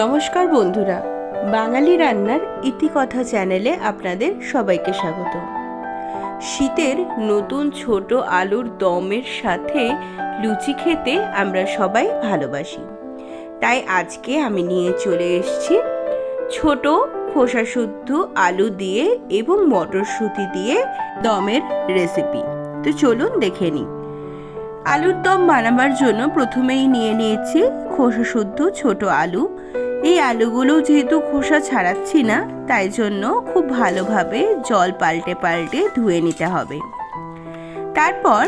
নমস্কার বন্ধুরা, বাঙালি রান্নার ইতিকথা চ্যানেলে আপনাদের সবাইকে স্বাগত। শীতের নতুন ছোট আলুর দমের সাথে লুচি খেতে আমরা সবাই ভালোবাসি। তাই আজকে আমি নিয়ে চলে এসেছি ছোট খোসা শুদ্ধ আলু দিয়ে এবং মটরশুঁটি দিয়ে দমের রেসিপি তো চলুন দেখে নিই। আলুর দম বানাবার জন্য প্রথমেই নিয়ে নিয়েছি খোসা শুদ্ধ ছোট আলু। এই আলুগুলো যেহেতু খোসা ছাড়াচ্ছি না, তাই জন্য খুব ভালোভাবে জল পাল্টে পাল্টে ধুয়ে নিতে হবে। তারপর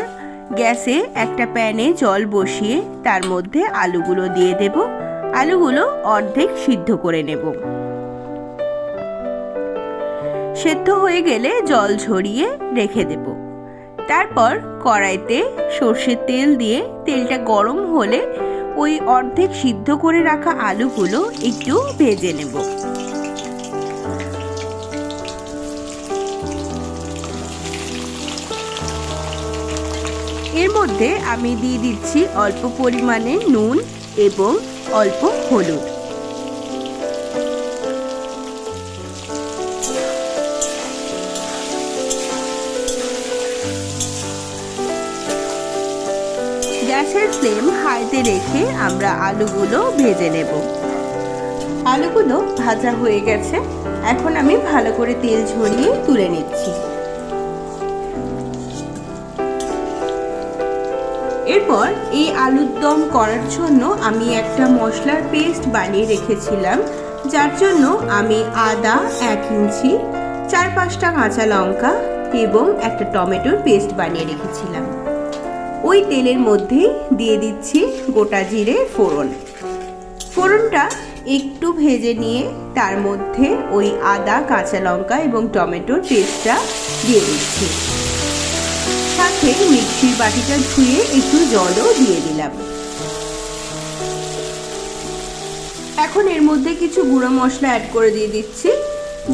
গ্যাসে একটা প্যানে জল বসিয়ে তার মধ্যে আলুগুলো দিয়ে দেব। আলুগুলো অর্ধেক সিদ্ধ করে নেব। সেদ্ধ হয়ে গেলে জল ঝরিয়ে রেখে দেব। তারপর কড়াইতে সর্ষের তেল দিয়ে তেলটা গরম হলে ওই অর্ধেক সিদ্ধ করে রাখা আলুগুলো একটু ভেজে নেব। এর মধ্যে আমি দিয়ে দিচ্ছি অল্প পরিমাণে নুন এবং অল্প হলুদ। গ্যাসের ফ্লেম হাইতে রেখে আমরা আলুগুলো ভেজে নেব। আলুগুলো ভাজা হয়ে গেছে। এখন আমি ভালো করে তেল ঝরিয়ে তুলে নিচ্ছি। এরপর এই আলুর দম করার জন্য আমি একটা মশলার পেস্ট বানিয়ে রেখেছিলাম, যার জন্য আমি আদা এক ইঞ্চি, চার পাঁচটা কাঁচা লঙ্কা এবং একটা টমেটোর পেস্ট বানিয়ে রেখেছিলাম। ওই তেলের মধ্যে দিয়ে দিচ্ছি গোটা জিরে ফোড়ন। ফোড়নটা একটু ভেজে নিয়ে তার মধ্যে ওই আদা, কাঁচা লঙ্কা এবং টমেটোর পেস্টটা দিয়ে দিচ্ছি। সাথে মিক্সির বাটিটা ধুয়ে একটু জলও দিয়ে দিলাম। এখন এর মধ্যে কিছু গুঁড়ো মশলা অ্যাড করে দিয়ে দিচ্ছি।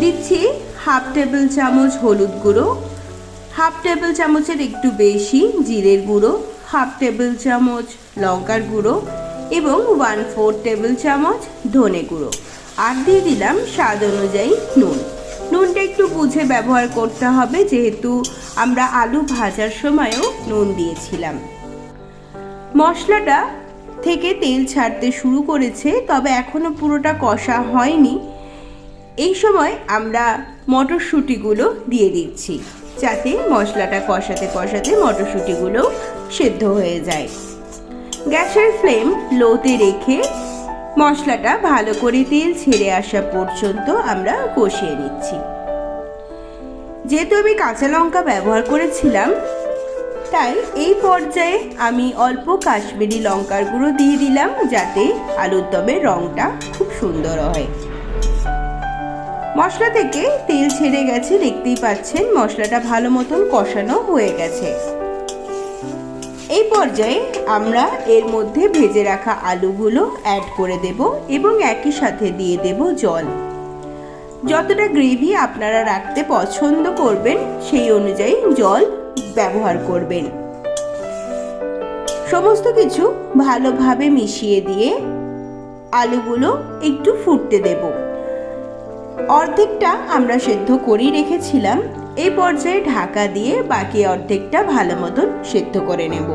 দিচ্ছি হাফ টেবিল চামচ হলুদ গুঁড়ো হাফ টেবিল চামচের একটু বেশি জিরের গুঁড়ো, হাফ টেবিল চামচ লঙ্কার গুঁড়ো এবং ওয়ান ফোর টেবিল চামচ ধনে গুঁড়ো। আর দিয়ে দিলাম স্বাদ অনুযায়ী নুন। নুনটা একটু বুঝে ব্যবহার করতে হবে, যেহেতু আমরা আলু ভাজার সময়ও নুন দিয়েছিলাম। মশলাটা থেকে তেল ছাড়তে শুরু করেছে, তবে এখনও পুরোটা কষা হয়নি। এই সময় আমরা মটরশুঁটিগুলো দিয়ে দিচ্ছি। যাতে মশলাটা কষাতে কষাতে মটরশুঁটিগুলো সেদ্ধ হয়ে যায়। গ্যাসের ফ্লেম লোতে রেখে মশলাটা ভালো করে তেল ছেড়ে আসা পর্যন্ত আমরা কষিয়ে নিচ্ছি। যেহেতু আমি কাঁচা লঙ্কা ব্যবহার করেছিলাম, তাই এই পর্যায়ে আমি অল্প কাশ্মীরি লঙ্কার গুঁড়ো দিয়ে দিলাম যাতে আলুর দমের রঙটা খুব সুন্দর হয়। মশলা থেকে তেল ছেড়ে গেছে, দেখতেই পাচ্ছেন মশলাটা ভালো মতন কষানো হয়ে গেছে। এই পর্যায়ে আমরা এর মধ্যে ভেজে রাখা আলুগুলো অ্যাড করে দেব এবং একই সাথে দিয়ে দেব জল। যতটা গ্রেভি আপনারা রাখতে পছন্দ করবেন, সেই অনুযায়ী জল ব্যবহার করবেন। সমস্ত কিছু ভালোভাবে মিশিয়ে দিয়ে আলুগুলো একটু ফুটতে দেবো। অর্ধেকটা আমরা সেদ্ধ করেই রেখেছিলাম। এই পর্যায়ে ঢাকা দিয়ে বাকি অর্ধেকটা ভালো মতন সেদ্ধ করে নেব।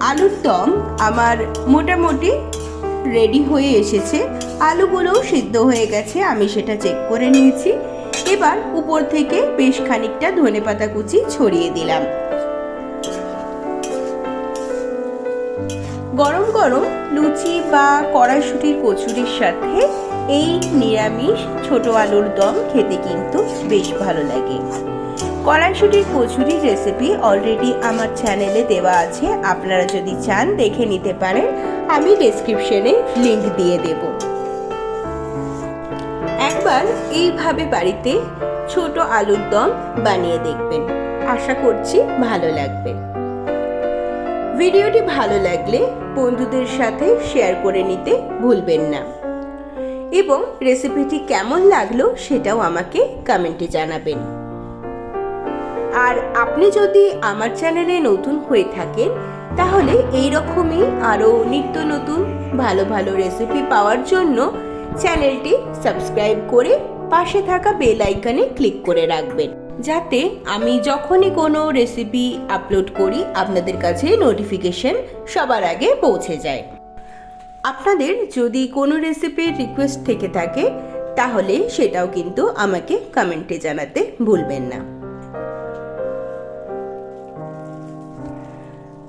আলুর দম আমার মোটামুটি রেডি হয়ে এসেছে। আলুগুলোও সিদ্ধ হয়ে গেছে, আমি সেটা চেক করে নিয়েছি। এবার উপর থেকে বেশ খানিকটা ধনে পাতা কুচি ছড়িয়ে দিলাম। গরম গরম লুচি বা কড়াইশুটির কচুরির সাথে এই নিরামিষ ছোট আলুর দম খেতে কিন্তু বেশ ভালো লাগে। কড়াইশুটির কচুরির রেসিপি অলরেডি আমার চ্যানেলে দেওয়া আছে, আপনারা যদি চান দেখে নিতে পারেন, আমি ডেসক্রিপশনে লিংক দিয়ে দেব। একবার এইভাবে বাড়িতে ছোট আলুর দম বানিয়ে দেখবেন। আশা করছি ভালো লাগবে। ভিডিওটি ভালো লাগলে বন্ধুদের সাথে শেয়ার করে নিতে ভুলবেন না। এবং রেসিপিটি কেমন লাগল সেটাও আমাকে কমেন্টে জানাবেন। আর আপনি যদি আমার চ্যানেলে নতুন হয়ে থাকেন, তাহলে এই রকমই আরও নিত্য নতুন, ভালো ভালো রেসিপি পাওয়ার জন্য চ্যানেলটি সাবস্ক্রাইব করে পাশে থাকা বেল আইকনে ক্লিক করে রাখবেন। যাতে আমি যখনই কোনো রেসিপি আপলোড করি, আপনাদের কাছে নোটিফিকেশন সবার আগে পৌঁছে যায়। আপনাদের যদি কোনো রেসিপির রিকোয়েস্ট থেকে থাকে, তাহলে সেটাও কিন্তু আমাকে কমেন্টে জানাতে ভুলবেন না।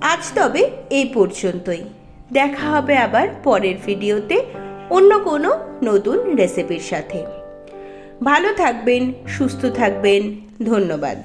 আজ তবে এই পর্যন্তই। দেখা হবে আবার পরের ভিডিওতে অন্য কোনো নতুন রেসিপির সাথে। ভালো থাকবেন, সুস্থ থাকবেন ধন্যবাদ।